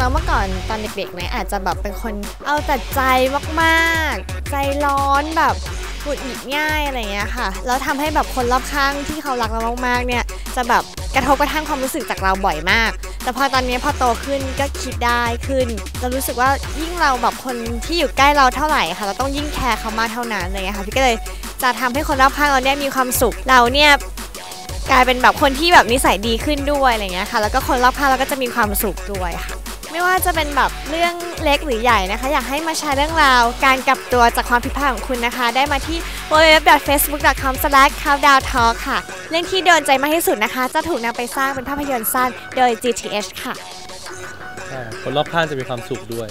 แล้วเมื่อก่อนตอนเด็กๆเนี่ยอาจจะแบบเป็นคนเอาแต่ใจมากๆ ใจร้อนแบบหงุดหงิดง่ายอะไรเงี้ยค่ะ แล้วทำให้แบบคนรอบข้างที่เขารักเรามากๆเนี่ยจะแบบกระทบกระทั่งความรู้สึกจากเราบ่อยมาก แต่พอตอนนี้พอโตขึ้นก็คิดได้ขึ้น เรารู้สึกว่ายิ่งเราแบบคนที่อยู่ใกล้เราเท่าไหร่ค่ะ เราต้องยิ่งแคร์เขามากเท่านั้นเลยค่ะพี่ก็เลยจะทำให้คนรอบข้างเราเนี่ยมีความสุข เราเนี่ยกลายเป็นแบบคนที่แบบนิสัยดีขึ้นด้วยอะไรเงี้ยค่ะ แล้วก็คนรอบข้างเราก็จะมีความสุขด้วยค่ะ ไม่ว่าจะเป็นแบบเรื่องเล็กหรือใหญ่นะคะ อยากให้มาแชร์เรื่องราว การกลับตัวจากความผิดพลาดของคุณนะคะ ได้มาที่ www.facebook.com/countdowntalk ค่ะ เรื่องที่โดนใจมากที่สุดนะคะ จะถูกนำไปสร้างเป็นภาพยนตร์สั้นโดย GTH ค่ะใช่คนรอบข้างจะมีความสุขด้วย